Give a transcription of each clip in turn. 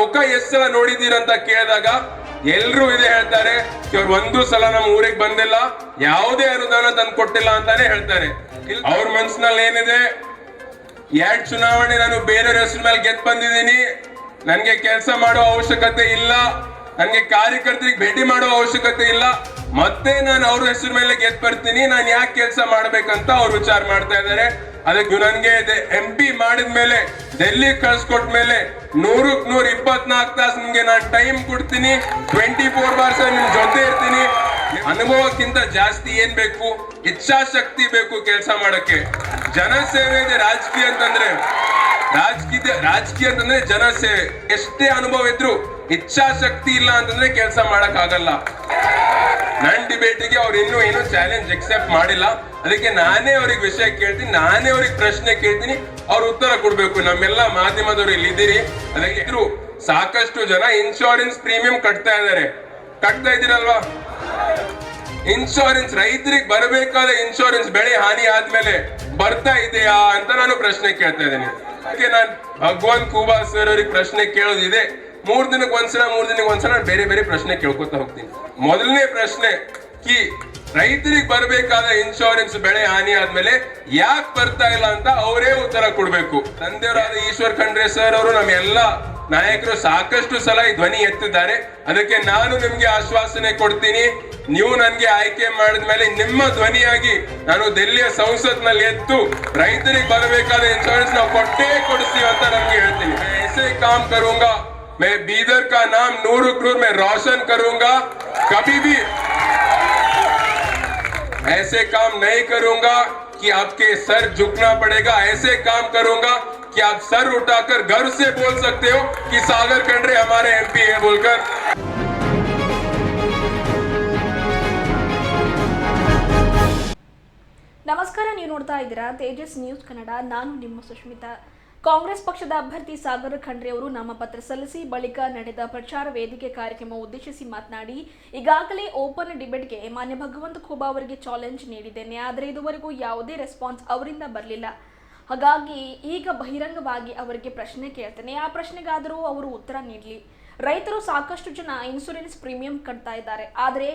ಮುಖ ಎಷ್ಟ್ ಸಲ ನೋಡಿದ್ದೀರಂತ ಕೇಳಿದಾಗ ಎಲ್ರು ಇದೆ ಹೇಳ್ತಾರೆ, ಇವ್ರು ಒಂದು ಸಲ ನಮ್ಮ ಊರಿಗೆ ಬಂದಿಲ್ಲ, ಯಾವುದೇ ಅನುದಾನ ತಂದು ಕೊಟ್ಟಿಲ್ಲ ಅಂತಾನೆ ಹೇಳ್ತಾರೆ. ಅವ್ರ ಮನ್ಸಿನಲ್ಲಿ ಏನಿದೆ? ಎರಡ್ ಚುನಾವಣೆ ನಾನು ಬೇರೆ ಹೆಸರು ಮೇಲೆ ಗೆದ್ದು ಬಂದಿದ್ದೀನಿ. ನನಗೆ ಕೆಲಸ ಮಾಡೋ ಅವಶ್ಯಕತೆ ಇಲ್ಲ. ನನಗೆ ಕಾರ್ಯಕರ್ತರಿಗೆ ಭೇಟಿ ಮಾಡೋ ಅವಶ್ಯಕತೆ ಇಲ್ಲ. ಮತ್ತೆ ನಾನು ಅವ್ರ ಹೆಸರು ಮೇಲೆ ಗೆದ್ದು ಬರ್ತೀನಿ. ನಾನು ಯಾಕೆ ಕೆಲಸ ಮಾಡ್ಬೇಕಂತ ಅವ್ರು ವಿಚಾರ ಮಾಡ್ತಾ ಇದ್ದಾರೆ. ಅದಕ್ಕೆ ನನಗೆ ಎಂ ಪಿ ಮಾಡಿದ ಮೇಲೆ ಡೆಲ್ಲಿ ಕಳ್ಸ್ಕೊಟ್ ಮೇಲೆ ನೂರಕ್ ನೂರ ಇಪ್ಪತ್ನಾಲ್ಕು ತಾಸು ನಿಮ್ಗೆ ನಾನು ಟೈಮ್ ಕೊಡ್ತೀನಿ. ಟ್ವೆಂಟಿ ಫೋರ್ ಬಾರ್ಸ್ ನಿಮ್ ಜೊತೆ ಇರ್ತೀನಿ. ಅನುಭವಕ್ಕಿಂತ ಜಾಸ್ತಿ ಏನ್ ಬೇಕು? ಇಚ್ಛಾಶಕ್ತಿ ಬೇಕು ಕೆಲಸ ಮಾಡಕ್ಕೆ. ಜನಸೇವೆ ಇದೆ ರಾಜಕೀಯ ಅಂತಂದ್ರೆ. ರಾಜಕೀಯ ರಾಜಕೀಯ ಅಂತಂದ್ರೆ ಜನಸೇವೆ. ಎಷ್ಟೇ ಅನುಭವ ಇದ್ರು ಇಚ್ಛಾಶಕ್ತಿ ಇಲ್ಲ ಅಂತಂದ್ರೆ ಕೆಲಸ ಮಾಡಕ್ ಆಗಲ್ಲ ನನ್ ಡಿಬೇಟಿಗೆ ಅವ್ರು ಇನ್ನೂ ಏನು ಚಾಲೆಂಜ್ ಎಕ್ಸೆಪ್ಟ್ ಮಾಡಿಲ್ಲ. ಅದಕ್ಕೆ ನಾನೇ ಅವ್ರಿಗೆ ವಿಷಯ ಕೇಳ್ತೀನಿ, ನಾನೇ ಅವ್ರಿಗೆ ಪ್ರಶ್ನೆ ಕೇಳ್ತೀನಿ, ಅವ್ರು ಉತ್ತರ ಕೊಡ್ಬೇಕು. ನಮ್ಮೆಲ್ಲ ಮಾಧ್ಯಮದವರು ಇಲ್ಲಿ ಇದ್ದೀರಿ ಅದಕ್ಕೆ ಇದ್ರು, ಸಾಕಷ್ಟು ಜನ ಇನ್ಶೂರೆನ್ಸ್ ಪ್ರೀಮಿಯಂ ಕಟ್ತಾ ಇದ್ದಾರೆ. ಕಟ್ತಾ ಇದ್ದೀರಲ್ವಾ? ಇನ್ಶೂರೆನ್ಸ್ ರೈತರಿಗೆ ಬರಬೇಕಾದ ಇನ್ಶೂರೆನ್ಸ್ ಬೆಳೆ ಹಾನಿ ಆದ್ಮೇಲೆ ಬರ್ತಾ ಇದೆಯಾ ಅಂತ ನಾನು ಪ್ರಶ್ನೆ ಕೇಳ್ತಾ ಇದ್ದೀನಿ. ಅದಕ್ಕೆ ನಾನು ಭಗವಾನ್ ಕೂಬಾ ಸರ್ ಅವ್ರಿಗೆ ಪ್ರಶ್ನೆ ಕೇಳೋದಿದೆ. ಮೂರು ದಿನಕ್ಕೆ ಒಂದ್ಸಲ, ಮೂರು ದಿನಕ್ಕೆ ಒಂದ್ಸಲ ಬೇರೆ ಬೇರೆ ಪ್ರಶ್ನೆ ಕೇಳ್ಕೊತಾ ಹೋಗ್ತೀನಿ. ಮೊದಲನೇ ಪ್ರಶ್ನೆ, ಕಿ, ರೈತರಿಗೆ ಬರಬೇಕಾದ ಇನ್ಶೂರೆನ್ಸ್ ಬೆಳೆ ಹಾನಿ ಆದ್ಮೇಲೆ ಯಾಕೆ ಬರ್ತಾ ಇಲ್ಲ ಅಂತ ಅವರೇ ಉತ್ತರ ಕೊಡ್ಬೇಕು. ತಂದೆಯವರಾದ ಈಶ್ವರ್ ಖಂಡ್ರೆ ಸರ್ ಅವರು ನಮ್ಮೆಲ್ಲ ನಾಯಕರು ಸಾಕಷ್ಟು ಸಲ ಈ ಧ್ವನಿ ಎತ್ತಿದ್ದಾರೆ. ಅದಕ್ಕೆ ನಾನು ನಿಮ್ಗೆ ಆಶ್ವಾಸನೆ ಕೊಡ್ತೀನಿ. ನೀವು ನನಗೆ ಆಯ್ಕೆ ಮಾಡಿದ್ಮೇಲೆ ನಿಮ್ಮ ಧ್ವನಿಯಾಗಿ ನಾನು ದೆಲ್ಲಿಯ ಸಂಸತ್ನಲ್ಲಿ ಎತ್ತು ರೈತರಿಗೆ ಬರಬೇಕಾದ ಇನ್ಶೂರೆನ್ಸ್ ನಾವು ಕೊಟ್ಟೇ ಕೊಡಿಸ್ತೀವಿ ಅಂತ ನಮ್ಗೆ ಹೇಳ್ತೀನಿ. ಕಾಮ್ ಕರುಂಗ मैं बीदर का नाम नूर नूर में रोशन करूंगा कभी भी ऐसे काम नहीं करूंगा कि आपके सर झुकना पड़ेगा ऐसे काम करूंगा कि आप सर उठाकर गर्व से बोल सकते हो कि सागर कंड्रे हमारे एमपी है बोलकर ನಮಸ್ಕಾರ ನೀವು ನೋಡ್ತಾ ಇದ್ದೀರಾ ತೇಜಸ್ ನ್ಯೂಸ್ ಕನ್ನಡ ನಾನು ನಿಮ್ಮ ಸುಷ್ಮಿತಾ ಕಾಂಗ್ರೆಸ್ ಪಕ್ಷದ ಅಭ್ಯರ್ಥಿ ಸಾಗರ್ ಖಂಡ್ರೆ ಅವರು ನಾಮಪತ್ರ ಸಲ್ಲಿಸಿ ಬಳಿಕ ನಡೆದ ಪ್ರಚಾರ ವೇದಿಕೆ ಕಾರ್ಯಕ್ರಮ ಉದ್ದೇಶಿಸಿ ಮಾತನಾಡಿ, ಈಗಾಗಲೇ ಓಪನ್ ಡಿಬೇಟ್ಗೆ ಮಾನ್ಯ ಭಗವಂತ ಖೂಬಾ ಅವರಿಗೆ ಚಾಲೆಂಜ್ ನೀಡಿದ್ದೇನೆ, ಆದರೆ ಇದುವರೆಗೂ ಯಾವುದೇ ರೆಸ್ಪಾನ್ಸ್ ಅವರಿಂದ ಬರಲಿಲ್ಲ. ಹಾಗಾಗಿ ಈಗ ಬಹಿರಂಗವಾಗಿ ಅವರಿಗೆ ಪ್ರಶ್ನೆ ಕೇಳ್ತೇನೆ, ಆ ಪ್ರಶ್ನೆಗಾದರೂ ಅವರು ಉತ್ತರ ನೀಡಲಿ. ರೈತರು ಸಾಕಷ್ಟು ಜನ ಇನ್ಸೂರೆನ್ಸ್ ಪ್ರೀಮಿಯಂ ಕಟ್ತಾ ಇದ್ದಾರೆ, ಆದರೆ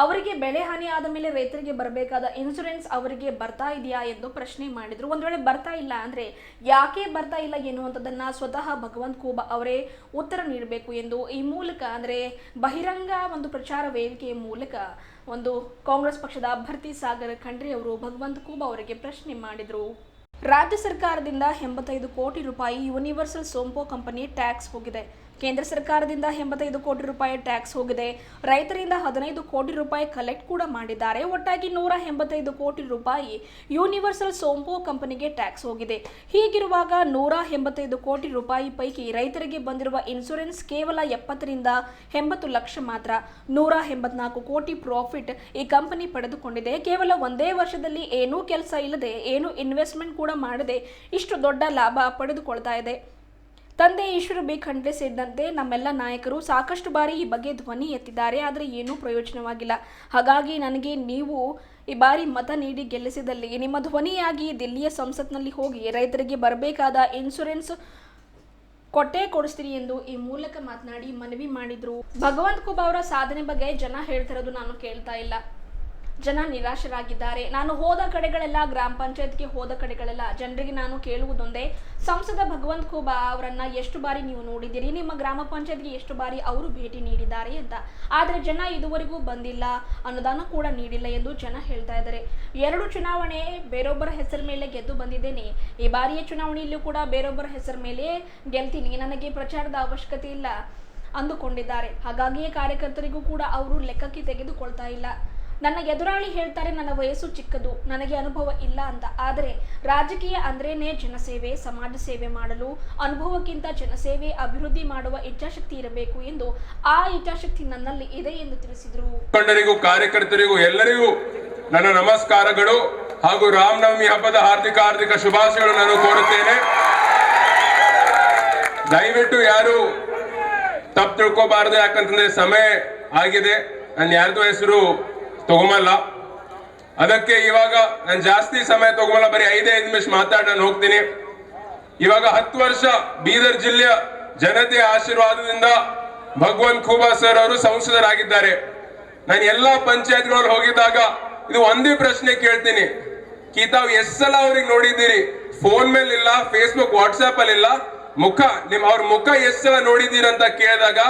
ಅವರಿಗೆ ಬೆಳೆ ಹಾನಿ ಆದ ಮೇಲೆ ರೈತರಿಗೆ ಬರಬೇಕಾದ ಇನ್ಸೂರೆನ್ಸ್ ಅವರಿಗೆ ಬರ್ತಾ ಇದೆಯಾ ಎಂದು ಪ್ರಶ್ನೆ ಮಾಡಿದ್ರು. ಒಂದು ವೇಳೆ ಬರ್ತಾ ಇಲ್ಲ ಅಂದ್ರೆ ಯಾಕೆ ಬರ್ತಾ ಇಲ್ಲ ಎನ್ನುವಂಥದ್ದನ್ನ ಸ್ವತಃ ಭಗವಂತ್ ಕೂಬ ಅವರೇ ಉತ್ತರ ನೀಡಬೇಕು ಎಂದು ಈ ಮೂಲಕ ಅಂದ್ರೆ ಬಹಿರಂಗ ಒಂದು ಪ್ರಚಾರ ವೇದಿಕೆಯ ಮೂಲಕ ಒಂದು ಕಾಂಗ್ರೆಸ್ ಪಕ್ಷದ ಅಭ್ಯರ್ಥಿ ಸಾಗರ್ ಖಂಡ್ರಿ ಅವರು ಭಗವಂತ್ ಕೂಬ ಅವರಿಗೆ ಪ್ರಶ್ನೆ ಮಾಡಿದ್ರು. ರಾಜ್ಯ ಸರ್ಕಾರದಿಂದ ಎಂಬತ್ತೈದು ಕೋಟಿ ರೂಪಾಯಿ ಯೂನಿವರ್ಸಲ್ ಸೋಂಪೋ ಕಂಪನಿ ಟ್ಯಾಕ್ಸ್ ಹೋಗಿದೆ. ಕೇಂದ್ರ ಸರ್ಕಾರದಿಂದ ಎಂಬತ್ತೈದು ಕೋಟಿ ರೂಪಾಯಿ ಟ್ಯಾಕ್ಸ್ ಹೋಗಿದೆ. ರೈತರಿಂದ ಹದಿನೈದು ಕೋಟಿ ರೂಪಾಯಿ ಕಲೆಕ್ಟ್ ಕೂಡ ಮಾಡಿದ್ದಾರೆ. ಒಟ್ಟಾಗಿ ನೂರ ಎಂಬತ್ತೈದು ಕೋಟಿ ರೂಪಾಯಿ ಯೂನಿವರ್ಸಲ್ ಸೋಂಪೋ ಕಂಪನಿಗೆ ಟ್ಯಾಕ್ಸ್ ಹೋಗಿದೆ. ಹೀಗಿರುವಾಗ ನೂರ ಎಂಬತ್ತೈದು ಕೋಟಿ ರೂಪಾಯಿ ಪೈಕಿ ರೈತರಿಗೆ ಬಂದಿರುವ ಇನ್ಸೂರೆನ್ಸ್ ಕೇವಲ ಎಪ್ಪತ್ತರಿಂದ ಎಂಬತ್ತು ಲಕ್ಷ ಮಾತ್ರ. ನೂರ ಎಂಬತ್ನಾಲ್ಕು ಕೋಟಿ ಪ್ರಾಫಿಟ್ ಈ ಕಂಪನಿ ಪಡೆದುಕೊಂಡಿದೆ. ಕೇವಲ ಒಂದೇ ವರ್ಷದಲ್ಲಿ ಏನೂ ಕೆಲಸ ಇಲ್ಲದೆ ಏನು ಇನ್ವೆಸ್ಟ್ಮೆಂಟ್ ಕೂಡ ಮಾಡದೆ ಇಷ್ಟು ದೊಡ್ಡ ಲಾಭ ಪಡೆದುಕೊಳ್ತಾ ಇದೆ. ತಂದೆ ಈಶ್ವರ ಖಂಡ್ರೆ ಸೇರಿದಂತೆ ನಮ್ಮೆಲ್ಲ ನಾಯಕರು ಸಾಕಷ್ಟು ಬಾರಿ ಈ ಬಗ್ಗೆ ಧ್ವನಿ ಎತ್ತಿದ್ದಾರೆ, ಆದರೆ ಏನೂ ಪ್ರಯೋಜನವಾಗಿಲ್ಲ. ಹಾಗಾಗಿ ನನಗೆ ನೀವು ಈ ಬಾರಿ ಮತ ನೀಡಿ ಗೆಲ್ಲಿಸಿದಲ್ಲಿ, ನಿಮ್ಮ ಧ್ವನಿಯಾಗಿ ದಿಲ್ಲಿಯ ಸಂಸತ್ನಲ್ಲಿ ಹೋಗಿ ರೈತರಿಗೆ ಬರಬೇಕಾದ ಇನ್ಶೂರೆನ್ಸ್ ಕೊಟ್ಟೆ ಕೊಡಿಸ್ತೀರಿ ಎಂದು ಈ ಮೂಲಕ ಮಾತನಾಡಿ ಮನವಿ ಮಾಡಿದ್ರು. ಭಗವಂತ ಕುಬಾ ಅವರ ಸಾಧನೆ ಬಗ್ಗೆ ಜನ ಹೇಳ್ತಿರೋದು ನಾನು ಕೇಳ್ತಾ ಇಲ್ಲ. ಜನ ನಿರಾಶರಾಗಿದ್ದಾರೆ. ನಾನು ಹೋದ ಕಡೆಗಳೆಲ್ಲ ಗ್ರಾಮ ಪಂಚಾಯತ್ಗೆ ಹೋದ ಕಡೆಗಳೆಲ್ಲ ಜನರಿಗೆ ನಾನು ಕೇಳುವುದೊಂದೇ. ಸಂಸದ ಭಗವಂತ್ ಖೂಬಾ ಅವರನ್ನ ಎಷ್ಟು ಬಾರಿ ನೀವು ನೋಡಿದ್ದೀರಿ? ನಿಮ್ಮ ಗ್ರಾಮ ಪಂಚಾಯತ್ಗೆ ಎಷ್ಟು ಬಾರಿ ಅವರು ಭೇಟಿ ನೀಡಿದ್ದಾರೆ ಅಂತ ಆದರೆ ಜನ ಇದುವರೆಗೂ ಬಂದಿಲ್ಲ. ಅನುದಾನ ಕೂಡ ನೀಡಿಲ್ಲ ಎಂದು ಜನ ಹೇಳ್ತಾ ಇದ್ದಾರೆ. ಎರಡು ಚುನಾವಣೆ ಬೇರೊಬ್ಬರ ಹೆಸರು ಮೇಲೆ ಗೆದ್ದು ಬಂದಿದ್ದೇನೆ. ಈ ಬಾರಿಯ ಚುನಾವಣೆಯಲ್ಲೂ ಕೂಡ ಬೇರೊಬ್ಬರ ಹೆಸರು ಮೇಲೆ ಗೆಲ್ತೀನಿ. ನನಗೆ ಪ್ರಚಾರದ ಅವಶ್ಯಕತೆ ಇಲ್ಲ ಅಂದುಕೊಂಡಿದ್ದಾರೆ. ಹಾಗಾಗಿಯೇ ಕಾರ್ಯಕರ್ತರಿಗೂ ಕೂಡ ಅವರು ಲೆಕ್ಕಕ್ಕೆ ತೆಗೆದುಕೊಳ್ತಾ ಇಲ್ಲ. ನನ್ನ ಎದುರಾಳಿ ಹೇಳ್ತಾರೆ, ನನ್ನ ವಯಸ್ಸು ಚಿಕ್ಕದು, ನನಗೆ ಅನುಭವ ಇಲ್ಲ ಅಂತ. ಆದರೆ ರಾಜಕೀಯ ಅಂದ್ರೇನೆ ಜನಸೇವೆ, ಸಮಾಜ ಸೇವೆ ಮಾಡಲು, ಅನುಭವಕ್ಕಿಂತ ಜನಸೇವೆ, ಅಭಿವೃದ್ಧಿ ಮಾಡುವ ಇಚ್ಛಾಶಕ್ತಿ ಇರಬೇಕು ಎಂದು ಆ ಇಚ್ಛಾಶಕ್ತಿ ನನ್ನಲ್ಲಿ ಇದೆ ಎಂದು ತಿಳಿಸಿದರು. ಮುಖಂಡರಿಗೂ, ಕಾರ್ಯಕರ್ತರಿಗೂ, ಎಲ್ಲರಿಗೂ ನನ್ನ ನಮಸ್ಕಾರಗಳು ಹಾಗೂ ರಾಮನವಮಿ ಹಬ್ಬದ ಹಾರ್ದಿಕ ಹಾರ್ದಿಕ ಶುಭಾಶಯಗಳು ನಾನು ಕೋರುತ್ತೇನೆ. ದಯವಿಟ್ಟು ಯಾರು ತಪ್ಪು ತಿಳ್ಕೋಬಾರದು, ಯಾಕಂತಂದ್ರೆ ಸಮಯ ಆಗಿದೆ. ನನ್ನ ಯಾರ್ದು ಹೆಸರು ತಗೊಂಬಲ್ಲ. ಅದಕ್ಕೆ ಇವಾಗ ನಾನು ಜಾಸ್ತಿ ಸಮಯ ತಗೊಂಬಲ್ಲ, ಬರೀ ಐದೇ ಐದು ನಿಮಿಷ ಮಾತಾಡಿ ನಾನು ಹೋಗ್ತೀನಿ. ಇವಾಗ ಹತ್ತು ವರ್ಷ ಬೀದರ್ ಜಿಲ್ಲೆಯ ಜನತೆಯ ಆಶೀರ್ವಾದದಿಂದ ಭಗವಂತ್ ಖೂಬಾ ಸರ್ ಅವರು ಸಂಸದರಾಗಿದ್ದಾರೆ. ನಾನು ಎಲ್ಲಾ ಪಂಚಾಯತ್ಗಳಲ್ಲಿ ಹೋಗಿದ್ದಾಗ ಇದು ಒಂದೇ ಪ್ರಶ್ನೆ ಕೇಳ್ತೀನಿ. ಕಿ ತಾವ್ ಎಷ್ಟ್ ಸಲ ಅವ್ರಿಗೆ ನೋಡಿದ್ದೀರಿ? ಫೋನ್ ಮೇಲೆ ಇಲ್ಲ ಫೇಸ್ಬುಕ್ ವಾಟ್ಸ್ಆಪ್ ಅಲ್ಲಿ ಇಲ್ಲ ಮುಖ ನಿಮ್ ಅವ್ರ ಮುಖ ಎಷ್ಟ್ ಸಲ ನೋಡಿದ್ದೀರಂತ ಕೇಳಿದಾಗ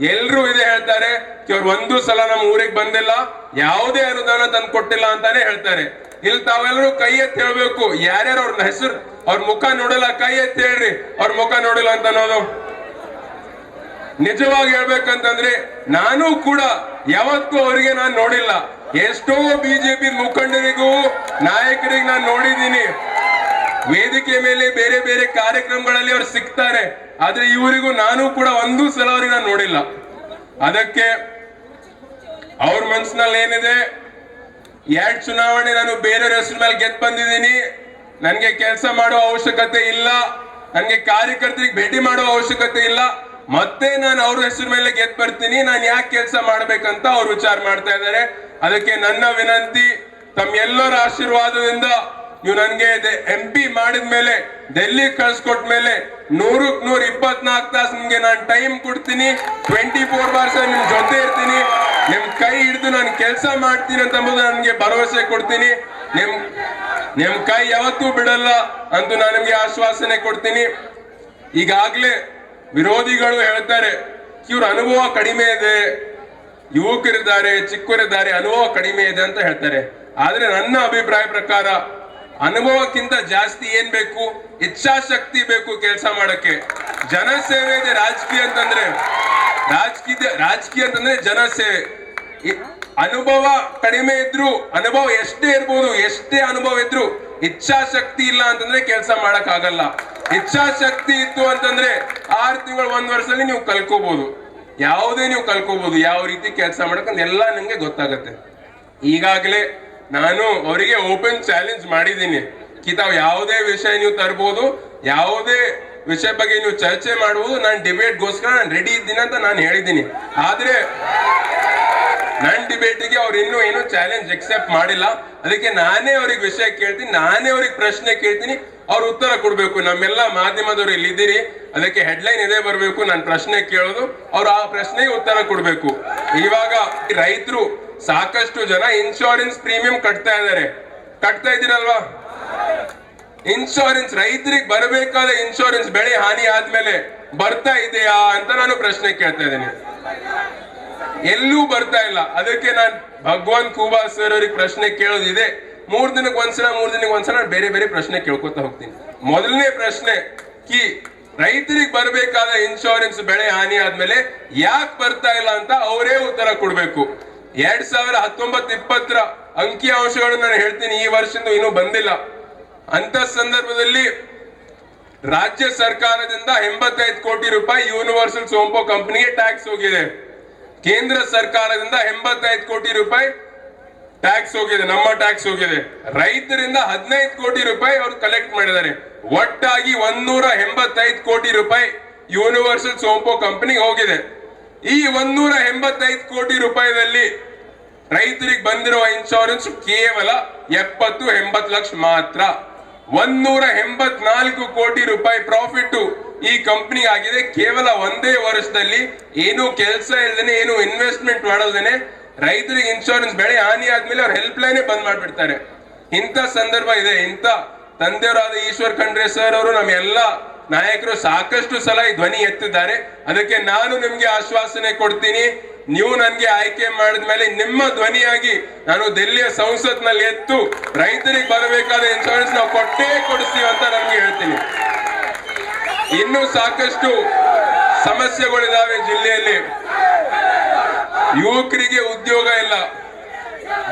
ಎಲ್ರು ಇದೆ ಹೇಳ್ತಾರೆ ಕೇವ್ರು ಒಂದು ಸಲ ನಮ್ಮ ಊರಿಗೆ ಬಂದಿಲ್ಲ, ಯಾವುದೇ ಅನುದಾನ ತಂದು ಕೊಟ್ಟಿಲ್ಲ ಅಂತಾನೆ ಹೇಳ್ತಾರೆ. ಇಲ್ಲಿ ತಾವೆಲ್ಲರೂ ಕೈ ಎತ್ತಿ ಹೇಳ್ಬೇಕು, ಯಾರ್ಯಾರು ಅವ್ರ ಹೆಸರು, ಅವ್ರ ಮುಖ ನೋಡಲ್ಲ, ಕೈ ಎತ್ತಿ ಹೇಳ್ರಿ, ಅವ್ರ ಮುಖ ನೋಡಿಲ್ಲ ಅಂತ ಅನ್ನೋದು. ನಿಜವಾಗಿ ಹೇಳ್ಬೇಕಂತಂದ್ರೆ, ನಾನು ಕೂಡ ಯಾವತ್ತೂ ಅವರಿಗೆ ನಾನು ನೋಡಿಲ್ಲ. ಎಷ್ಟೋ ಬಿಜೆಪಿ ಮುಖಂಡರಿಗೂ, ನಾಯಕರಿಗೆ ನಾನು ನೋಡಿದ್ದೀನಿ. ವೇದಿಕೆ ಮೇಲೆ ಬೇರೆ ಬೇರೆ ಕಾರ್ಯಕ್ರಮಗಳಲ್ಲಿ ಅವ್ರು ಸಿಗ್ತಾರೆ. ಆದ್ರೆ ಇವರಿಗೂ ನಾನು ಕೂಡ ಒಂದು ಸಲ ಅವ್ರಿಗೆ ನೋಡಿಲ್ಲ. ಅದಕ್ಕೆ ಅವ್ರ ಮನ್ಸಿನಲ್ಲಿ ಏನಿದೆ? ಎರಡ್ ಚುನಾವಣೆ ನಾನು ಬೇರೆಯವ್ರ ಹೆಸರು ಮೇಲೆ ಗೆದ್ದು ಬಂದಿದ್ದೀನಿ. ನನಗೆ ಕೆಲಸ ಮಾಡೋ ಅವಶ್ಯಕತೆ ಇಲ್ಲ. ನನಗೆ ಕಾರ್ಯಕರ್ತರಿಗೆ ಭೇಟಿ ಮಾಡೋ ಅವಶ್ಯಕತೆ ಇಲ್ಲ. ಮತ್ತೆ ನಾನು ಅವ್ರ ಹೆಸರು ಮೇಲೆ ಗೆದ್ದು ಬರ್ತೀನಿ. ನಾನು ಯಾಕೆ ಕೆಲಸ ಮಾಡ್ಬೇಕಂತ ಅವ್ರು ವಿಚಾರ ಮಾಡ್ತಾ ಇದ್ದಾರೆ. ಅದಕ್ಕೆ ನನ್ನ ವಿನಂತಿ, ತಮ್ಮೆಲ್ಲರ ಆಶೀರ್ವಾದದಿಂದ ನೀವು ನನ್ಗೆ ಎಂ ಪಿ ಮಾಡಿದ ಮೇಲೆ ಡೆಲ್ಲಿ ಕಳ್ಸಿಕೊಟ್ಟ ಮೇಲೆ ನೂರಕ್ ನೂರ ಇಪ್ಪತ್ನಾಲ್ಕು ತಾಸು ನಿಮ್ಗೆ ನಾನು ಟೈಮ್ ಕೊಡ್ತೀನಿ ಟ್ವೆಂಟಿ ಫೋರ್ ಅವರ್ಸ್ ನಿಮ್ ಜೊತೆ ಇರ್ತೀನಿ. ನಿಮ್ ಕೈ ಹಿಡಿದು ನಾನು ಕೆಲಸ ಮಾಡ್ತೀನಿ ಅಂತ ನನಗೆ ಭರವಸೆ ಕೊಡ್ತೀನಿ. ನಿಮ್ ನಿಮ್ ಕೈ ಯಾವತ್ತೂ ಬಿಡಲ್ಲ ಅಂತ ನಾನು ನಿಮ್ಗೆ ಆಶ್ವಾಸನೆ ಕೊಡ್ತೀನಿ. ಈಗಾಗ್ಲೇ ವಿರೋಧಿಗಳು ಹೇಳ್ತಾರೆ, ಇವ್ರ ಅನುಭವ ಕಡಿಮೆ ಇದೆ, ಯುವಕರಿದ್ದಾರೆ, ಚಿಕ್ಕವರಿದ್ದಾರೆ, ಅನುಭವ ಕಡಿಮೆ ಇದೆ ಅಂತ ಹೇಳ್ತಾರೆ. ಆದ್ರೆ ನನ್ನ ಅಭಿಪ್ರಾಯ ಪ್ರಕಾರ ಅನುಭವಕ್ಕಿಂತ ಜಾಸ್ತಿ ಏನ್ ಬೇಕು? ಇಚ್ಛಾಶಕ್ತಿ ಬೇಕು ಕೆಲಸ ಮಾಡಕ್ಕೆ. ಜನಸೇವೆ ಇದೆ ರಾಜಕೀಯ ಅಂತಂದ್ರೆ. ರಾಜಕೀಯ ರಾಜಕೀಯ ಅಂತಂದ್ರೆ ಜನಸೇವೆ. ಸೇವೆ ಅನುಭವ ಕಡಿಮೆ ಇದ್ರು, ಅನುಭವ ಎಷ್ಟೇ ಇರ್ಬೋದು, ಎಷ್ಟೇ ಅನುಭವ ಇದ್ರು ಇಚ್ಛಾಶಕ್ತಿ ಇಲ್ಲ ಅಂತಂದ್ರೆ ಕೆಲಸ ಮಾಡಕ್ ಆಗಲ್ಲ ಇಚ್ಛಾಶಕ್ತಿ ಇತ್ತು ಅಂತಂದ್ರೆ ಆರು ತಿಂಗಳು, ಒಂದ್ ವರ್ಷದಲ್ಲಿ ನೀವು ಕಲ್ಕೋಬಹುದು ಯಾವುದೇ ನೀವು ಕಲ್ಕೋಬಹುದು ಯಾವ ರೀತಿ ಕೆಲಸ ಮಾಡಕ್ ಎಲ್ಲ ನಿಮ್ಗೆ ಗೊತ್ತಾಗತ್ತೆ. ಈಗಾಗಲೇ ನಾನು ಅವರಿಗೆ ಓಪನ್ ಚಾಲೆಂಜ್ ಮಾಡಿದ್ದೀನಿ. ಕಿ ತಾವು ಯಾವುದೇ ವಿಷಯ ನೀವು ತರ್ಬೋದು, ಯಾವುದೇ ವಿಷಯ ಬಗ್ಗೆ ನೀವು ಚರ್ಚೆ ಮಾಡಬಹುದು ನಾನು ಡಿಬೇಟ್ಗೋಸ್ಕರ ನಾನು ರೆಡಿ ಇದ್ದೀನಿ ಅಂತ ನಾನು ಹೇಳಿದ್ದೀನಿ. ಆದ್ರೆ ನನ್ನ ಡಿಬೇಟಿಗೆ ಅವ್ರು ಇನ್ನೂ ಏನು ಚಾಲೆಂಜ್ ಎಕ್ಸೆಪ್ಟ್ ಮಾಡಿಲ್ಲ. ಅದಕ್ಕೆ ನಾನೇ ಅವ್ರಿಗೆ ವಿಷಯ ಕೇಳ್ತೀನಿ, ನಾನೇ ಅವ್ರಿಗೆ ಪ್ರಶ್ನೆ ಕೇಳ್ತೀನಿ, ಅವ್ರು ಉತ್ತರ ಕೊಡ್ಬೇಕು. ನಮ್ಮೆಲ್ಲ ಮಾಧ್ಯಮದವ್ರು ಇಲ್ಲಿ ಇದ್ದೀರಿ ಅದಕ್ಕೆ ಹೆಡ್ಲೈನ್ ಇದೇ ಬರಬೇಕು, ನಾನು ಪ್ರಶ್ನೆ ಕೇಳೋದು, ಅವ್ರು ಆ ಪ್ರಶ್ನೆಗೆ ಉತ್ತರ ಕೊಡ್ಬೇಕು. ಇವಾಗ ರೈತರು ಸಾಕಷ್ಟು ಜನ ಇನ್ಶೂರೆನ್ಸ್ ಪ್ರೀಮಿಯಂ ಕಟ್ತಾ ಇದ್ದಾರೆ. ಕಟ್ತಾ ಇದ್ದೀರಲ್ವಾ? ಇನ್ಶೂರೆನ್ಸ್ ರೈತರಿಗೆ ಬರಬೇಕಾದ ಇನ್ಶೂರೆನ್ಸ್ ಬೆಳೆ ಹಾನಿ ಆದ್ಮೇಲೆ ಬರ್ತಾ ಇದೆಯಾ ಅಂತ ನಾನು ಪ್ರಶ್ನೆ ಕೇಳ್ತಾ ಇದ್ದೀನಿ. ಎಲ್ಲೂ ಬರ್ತಾ ಇಲ್ಲ. ಅದಕ್ಕೆ ನಾನು ಭಗವಾನ್ ಕುಬಾ ಸರ್ ಅವ್ರಿಗೆ ಪ್ರಶ್ನೆ ಕೇಳೋದಿದೆ. ಮೂರ್ ದಿನಕ್ಕೆ ಒಂದ್ಸಲ, ಮೂರ್ ದಿನಕ್ಕೆ ಒಂದ್ಸಲ ಬೇರೆ ಬೇರೆ ಪ್ರಶ್ನೆ ಕೇಳ್ಕೊತಾ ಹೋಗ್ತೀನಿ. ಮೊದಲನೇ ಪ್ರಶ್ನೆ, ಕಿ, ರೈತರಿಗೆ ಬರಬೇಕಾದ ಇನ್ಶೂರೆನ್ಸ್ ಬೆಳೆ ಹಾನಿ ಆದ್ಮೇಲೆ ಯಾಕೆ ಬರ್ತಾ ಇಲ್ಲ ಅಂತ ಅವರೇ ಉತ್ತರ ಕೊಡ್ಬೇಕು. ಎರಡ್ ಸಾವಿರ ಹತ್ತೊಂಬತ್ತು ಇಪ್ಪತ್ತರ ಅಂಕಿ ಅಂಶಗಳನ್ನು ನಾನು ಹೇಳ್ತೀನಿ, ಈ ವರ್ಷದಿಂದ ಇನ್ನೂ ಬಂದಿಲ್ಲ. ಅಂತ ಸಂದರ್ಭದಲ್ಲಿ ರಾಜ್ಯ ಸರ್ಕಾರದಿಂದ ಎಂಬತ್ತೈದು ಕೋಟಿ ರೂಪಾಯಿ ಯೂನಿವರ್ಸಲ್ ಸೋಂಪೋ ಕಂಪನಿಗೆ ಟ್ಯಾಕ್ಸ್ ಹೋಗಿದೆ. ಕೇಂದ್ರ ಸರ್ಕಾರದಿಂದ ಎಂಬತ್ತೈದು ಕೋಟಿ ರೂಪಾಯಿ ಟ್ಯಾಕ್ಸ್ ಹೋಗಿದೆ, ನಮ್ಮ ಟ್ಯಾಕ್ಸ್ ಹೋಗಿದೆ. ರೈತರಿಂದ ಹದಿನೈದು ಕೋಟಿ ರೂಪಾಯಿ ಅವರು ಕಲೆಕ್ಟ್ ಮಾಡಿದ್ದಾರೆ. ಒಟ್ಟಾಗಿ ಒಂದೂರ ಎಂಬತ್ತೈದು ಕೋಟಿ ರೂಪಾಯಿ ಯೂನಿವರ್ಸಲ್ ಸೋಂಪೋ ಕಂಪನಿ ಹೋಗಿದೆ. ಈ ಒಂದೂರ ಎಂಬತ್ತೈದು ಕೋಟಿ ರೂಪಾಯಿದಲ್ಲಿ ರೈತರಿಗೆ ಬಂದಿರುವ ಇನ್ಶೂರೆನ್ಸ್ ಕೇವಲ ಎಪ್ಪತ್ತು, ಎಂಬತ್ತು ಲಕ್ಷ ಮಾತ್ರ. ಒಂದೂರ ಎಂಬತ್ನಾಲ್ಕು ಕೋಟಿ ರೂಪಾಯಿ ಪ್ರಾಫಿಟ್ ಈ ಕಂಪನಿ ಆಗಿದೆ. ಕೇವಲ ಒಂದೇ ವರ್ಷದಲ್ಲಿ ಏನು ಕೆಲಸ ಇಲ್ದೇನೆ, ಏನು ಇನ್ವೆಸ್ಟ್ಮೆಂಟ್ ಮಾಡೋದೇನೆ ರೈತರಿಗೆ ಇನ್ಶೂರೆನ್ಸ್ ಬೆಳೆ ಹಾನಿ ಆದ್ಮೇಲೆ ಅವ್ರ ಹೆಲ್ಪ್ ಲೈನ್ ಬಂದ್ ಮಾಡ್ಬಿಡ್ತಾರೆ. ಇಂಥ ಸಂದರ್ಭ ಇದೆ. ಇಂಥ ತಂದೆಯವರಾದ ಈಶ್ವರ್ ಖಂಡ್ರೆ ಸರ್ ಅವರು ನಮ್ಮ ಎಲ್ಲ ನಾಯಕರು ಸಾಕಷ್ಟು ಸಲ ಈ ಧ್ವನಿ ಎತ್ತಿದ್ದಾರೆ. ಅದಕ್ಕೆ ನಾನು ನಿಮ್ಗೆ ಆಶ್ವಾಸನೆ ಕೊಡ್ತೀನಿ. ನೀವು ನನ್ಗೆ ಆಯ್ಕೆ ಮಾಡಿದ್ಮೇಲೆ ನಿಮ್ಮ ಧ್ವನಿಯಾಗಿ ನಾನು ದೆಹಲಿಯ ಸಂಸತ್ನಲ್ಲಿ ಎತ್ತು ರೈತರಿಗೆ ಬರಬೇಕಾದ ಇನ್ಶೂರೆನ್ಸ್ ನಾವು ಕೊಟ್ಟೇ ಕೊಡಿಸ್ತೀವಿ ಅಂತ ನಮ್ಗೆ ಹೇಳ್ತೀನಿ. ಇನ್ನೂ ಸಾಕಷ್ಟು ಸಮಸ್ಯೆಗಳಿದಾವೆ ಜಿಲ್ಲೆಯಲ್ಲಿ. ಯುವಕರಿಗೆ ಉದ್ಯೋಗ ಇಲ್ಲ.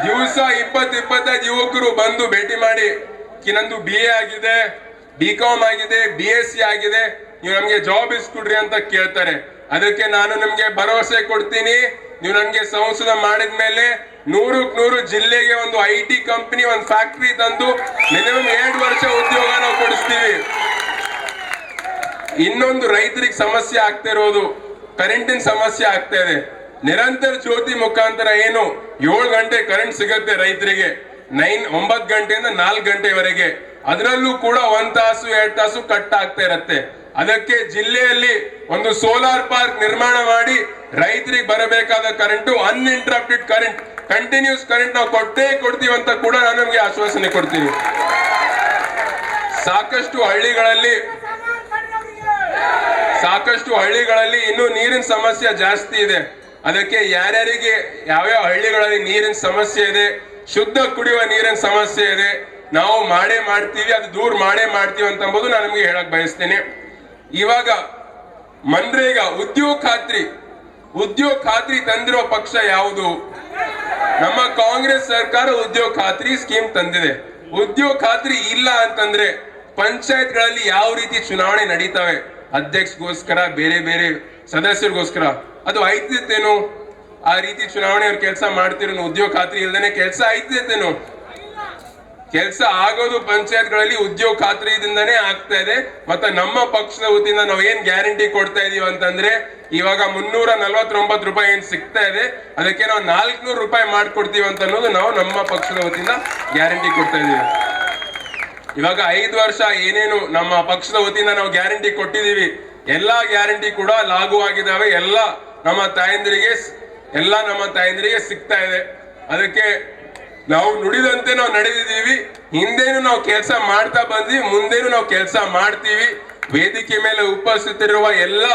ದಿವಸ ಇಪ್ಪತ್ತು ಇಪ್ಪತ್ತೈದು ಯುವಕರು ಬಂದು ಭೇಟಿ ಮಾಡಿ ಕಿನಂದು ಬಿ ಎ ಆಗಿದೆ ಬಿ ಕಾಮ್ ಆಗಿದೆ ಬಿ ಎಸ್ ಸಿ ಆಗಿದೆ, ನೀವು ನಮ್ಗೆ ಜಾಬ್ ಇಸ್ಕೊಡ್ರಿ ಅಂತ ಕೇಳ್ತಾರೆ. ಅದಕ್ಕೆ ನಾನು ನಿಮ್ಗೆ ಭರವಸೆ ಕೊಡ್ತೀನಿ. ನೀವು ನನ್ಗೆ ಸಂಸದ ಮಾಡಿದ ಮೇಲೆ ನೂರಕ್ ನೂರು ಜಿಲ್ಲೆಗೆ ಒಂದು ಐ ಟಿ ಕಂಪನಿ ಒಂದು ಫ್ಯಾಕ್ಟ್ರಿ ತಂದು ಮಿನಿಮಮ್ ಎರಡು ವರ್ಷ ಉದ್ಯೋಗ ನಾವು ಕೊಡಿಸ್ತೀವಿ. ಇನ್ನೊಂದು ರೈತರಿಗೆ ಸಮಸ್ಯೆ ಆಗ್ತಾ ಇರೋದು ಕರೆಂಟಿನ ಸಮಸ್ಯೆ ಆಗ್ತಾ ಇದೆ. ನಿರಂತರ ಜ್ಯೋತಿ ಮುಖಾಂತರ ಏನು ಏಳು ಗಂಟೆ ಕರೆಂಟ್ ಸಿಗುತ್ತೆ ರೈತರಿಗೆ, ನೈನ್, ಒಂಬತ್ತು ಗಂಟೆಯಿಂದ ನಾಲ್ಕು ಗಂಟೆವರೆಗೆ. ಅದರಲ್ಲೂ ಕೂಡ ಒಂದ್ ತಾಸು, ಎರಡು ತಾಸು ಕಟ್ ಆಗ್ತಾ ಇರತ್ತೆ. ಅದಕ್ಕೆ ಜಿಲ್ಲೆಯಲ್ಲಿ ಒಂದು ಸೋಲಾರ್ ಪಾರ್ಕ್ ನಿರ್ಮಾಣ ಮಾಡಿ ರೈತರಿಗೆ ಬರಬೇಕಾದ current uninterrupted current continuous current ನಾವು ಕೊಟ್ಟೇ ಕೊಡ್ತೀವಿ ಅಂತ ಕೂಡ ನಾನು ನಿಮಗೆ ಆಶ್ವಾಸನೆ ಕೊಡ್ತೀನಿ. ಸಾಕಷ್ಟು ಹಳ್ಳಿಗಳಲ್ಲಿ ಸಾಕಷ್ಟು ಹಳ್ಳಿಗಳಲ್ಲಿ ಇನ್ನೂ ನೀರಿನ ಸಮಸ್ಯೆ ಜಾಸ್ತಿ ಇದೆ. ಅದಕ್ಕೆ ಯಾರ್ಯಾರಿಗೆ ಯಾವ್ಯಾವ ಹಳ್ಳಿಗಳಲ್ಲಿ ನೀರಿನ ಸಮಸ್ಯೆ ಇದೆ, ಶುದ್ಧ ಕುಡಿಯುವ ನೀರಿನ ಸಮಸ್ಯೆ ಇದೆ, ನಾವು ಮಾಡೇ ಮಾಡ್ತೀವಿ, ಅದು ದೂರ ಮಾಡೇ ಮಾಡ್ತೀವಿ ಅಂತ ನಾನು ನಿಮಗೆ ಹೇಳಕ್ ಬಯಸ್ತೇನೆ. ಇವಾಗ ಮನ್ರೇಗ ಉದ್ಯೋಗ ಖಾತ್ರಿ ಉದ್ಯೋಗ ಖಾತ್ರಿ ತಂದಿರೋ ಪಕ್ಷ ಯಾವುದು? ನಮ್ಮ ಕಾಂಗ್ರೆಸ್ ಸರ್ಕಾರ ಉದ್ಯೋಗ ಖಾತ್ರಿ ಸ್ಕೀಮ್ ತಂದಿದೆ. ಉದ್ಯೋಗ ಖಾತ್ರಿ ಇಲ್ಲ ಅಂತಂದ್ರೆ ಪಂಚಾಯತ್ಗಳಲ್ಲಿ ಯಾವ ರೀತಿ ಚುನಾವಣೆ ನಡೀತವೆ? ಅಧ್ಯಕ್ಷಗೋಸ್ಕರ, ಬೇರೆ ಬೇರೆ ಸದಸ್ಯರಿಗೋಸ್ಕರ. ಅದು ಐತಿತ್ತೇನು ಆ ರೀತಿ ಚುನಾವಣೆ ಅವ್ರು ಕೆಲಸ ಮಾಡ್ತಿರೋ ಉದ್ಯೋಗ ಖಾತ್ರಿ ಇಲ್ದೇನೆ ಕೆಲಸ ಐತಿತ್ತೇನು ಕೆಲಸ ಆಗೋದು ಪಂಚಾಯತ್ಗಳಲ್ಲಿ ಉದ್ಯೋಗ ಖಾತ್ರಿಯಿಂದನೇ ಆಗ್ತಾ ಇದೆ. ಮತ್ತೆ ನಮ್ಮ ಪಕ್ಷದ ವತಿಯಿಂದ ನಾವು ಏನ್ ಗ್ಯಾರಂಟಿ ಕೊಡ್ತಾ ಇದೀವಿ ಅಂತಂದ್ರೆ, ಇವಾಗ ಮುನ್ನೂರ ನಲ್ವತ್ತೊಂಬತ್ತು ರೂಪಾಯಿ ಏನ್ ಸಿಗ್ತಾ ಇದೆ, ಅದಕ್ಕೆ ನಾವು ನಾಲ್ಕುನೂರು ರೂಪಾಯಿ ಮಾಡ್ಕೊಡ್ತೀವಿ ಅಂತ ಅನ್ನೋದು ನಾವು ನಮ್ಮ ಪಕ್ಷದ ವತಿಯಿಂದ ಗ್ಯಾರಂಟಿ ಕೊಡ್ತಾ ಇದೀವಿ. ಇವಾಗ ಐದು ವರ್ಷ ಏನೇನು ನಮ್ಮ ಪಕ್ಷದ ವತಿಯಿಂದ ನಾವು ಗ್ಯಾರಂಟಿ ಕೊಟ್ಟಿದ್ದೀವಿ, ಎಲ್ಲಾ ಗ್ಯಾರಂಟಿ ಕೂಡ ಲಾಗು ಆಗಿದ್ದಾವೆ, ಎಲ್ಲ ನಮ್ಮ ತಾಯಂದಿರಿಗೆ ಎಲ್ಲ ನಮ್ಮ ತಾಯಂದಿರಿಗೆ ಸಿಗ್ತಾ ಇದೆ. ಅದಕ್ಕೆ ನಾವು ನುಡಿದಂತೆ ನಾವು ನಡೆದಿದ್ದೀವಿ, ಹಿಂದೇನು ನಾವು ಕೆಲಸ ಮಾಡ್ತಾ ಬಂದ್ವಿ, ಮುಂದೇನು ನಾವು ಕೆಲಸ ಮಾಡ್ತೀವಿ. ವೇದಿಕೆ ಮೇಲೆ ಉಪಸ್ಥಿತಿರುವ ಎಲ್ಲ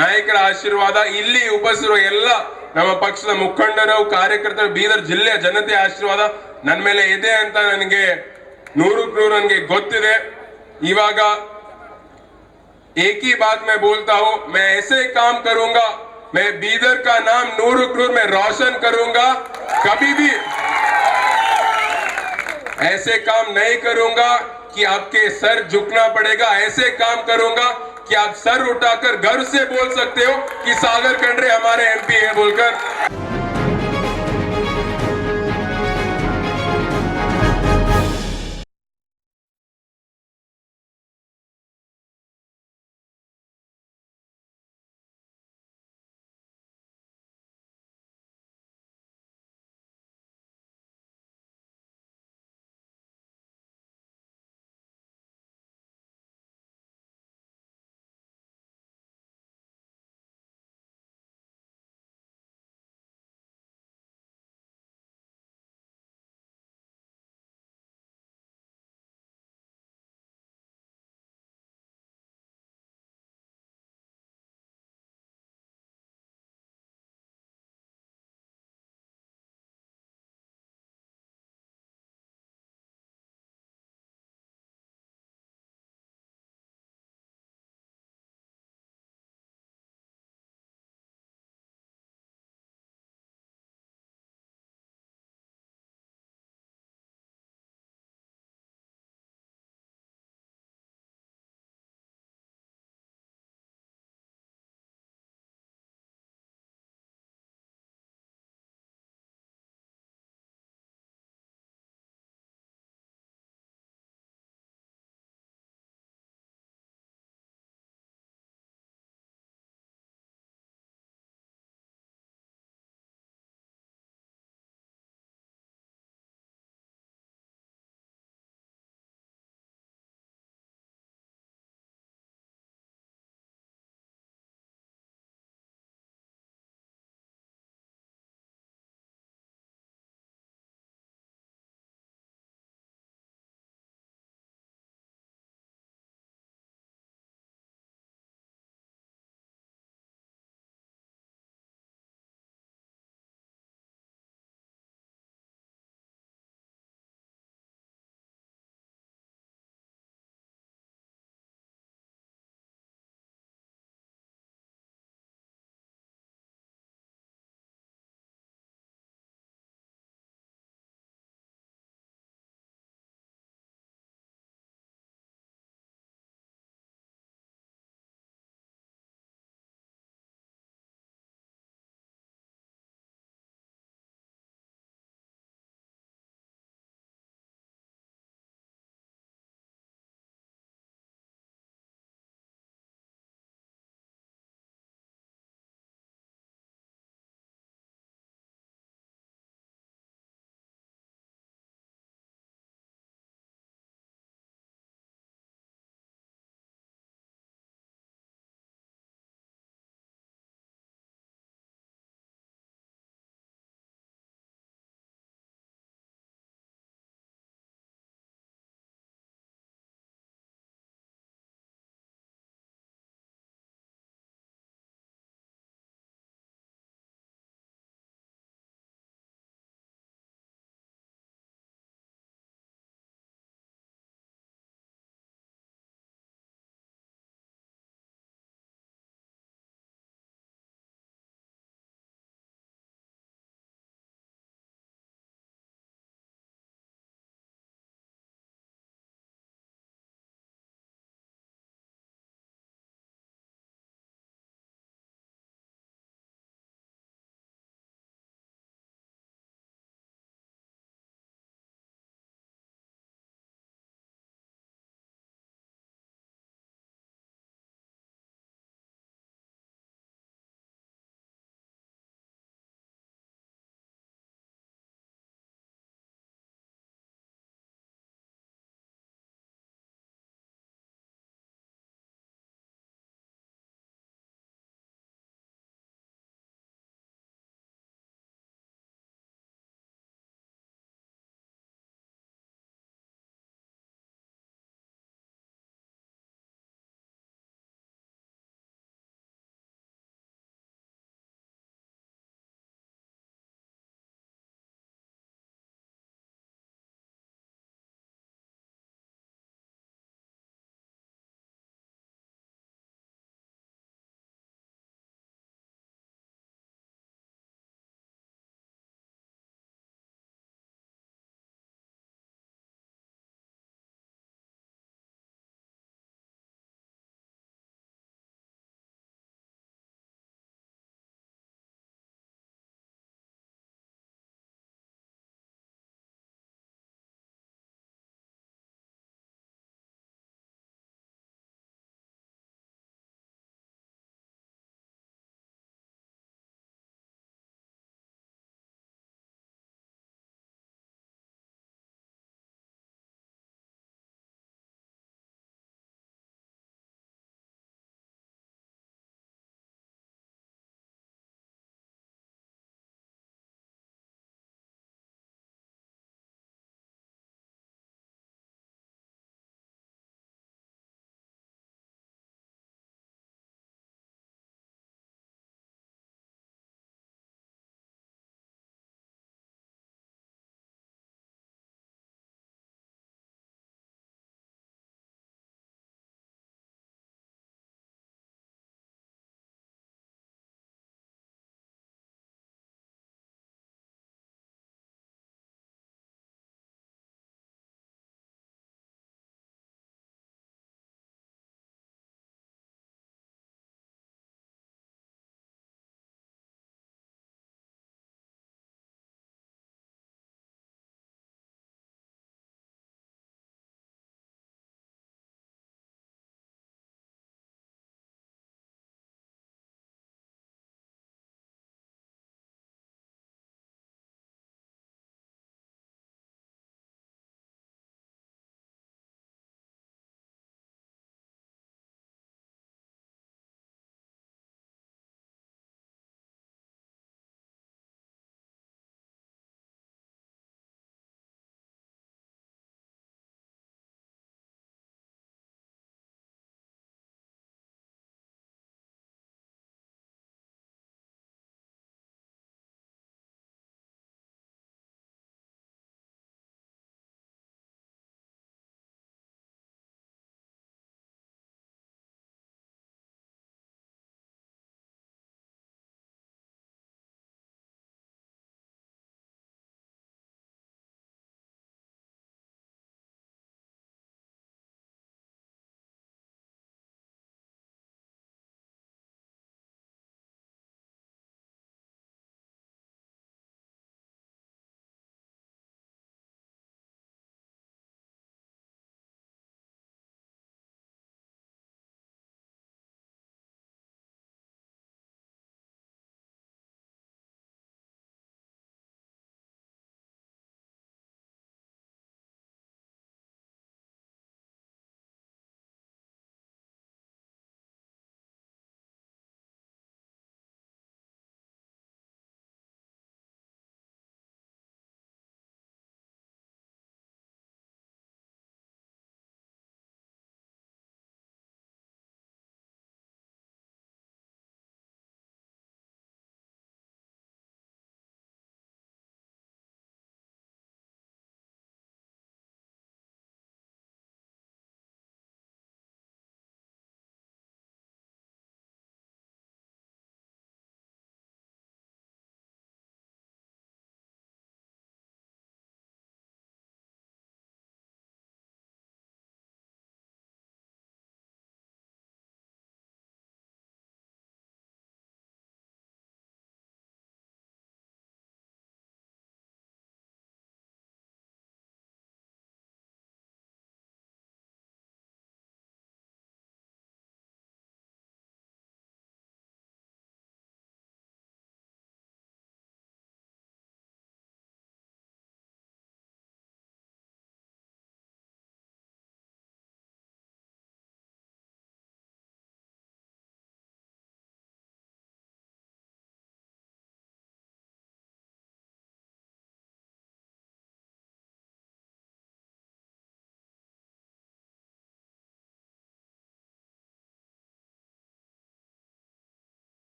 ನಾಯಕರ ಆಶೀರ್ವಾದ, ಇಲ್ಲಿ ಉಪಸ್ಥಿತಿರುವ ಎಲ್ಲ ನಮ್ಮ ಪಕ್ಷದ ಮುಖಂಡರು, ಕಾರ್ಯಕರ್ತರು, ಬೀದರ್ ಜಿಲ್ಲೆಯ ಜನತೆ ಆಶೀರ್ವಾದ ನನ್ನ ಮೇಲೆ ಇದೆ ಅಂತ ನನಗೆ ನೂರಕ್ಕೆ ನೂರು ನನಗೆ ಗೊತ್ತಿದೆ ಇವಾಗ एक ही बात मैं बोलता हूं मैं ऐसे काम करूंगा मैं बीदर का नाम नूर नूर में रोशन करूंगा कभी भी ऐसे काम नहीं करूंगा कि आपके सर झुकना पड़ेगा ऐसे काम करूंगा कि आप सर उठाकर गर्व से बोल सकते हो कि सागर खंडरे हमारे एमपी है बोलकर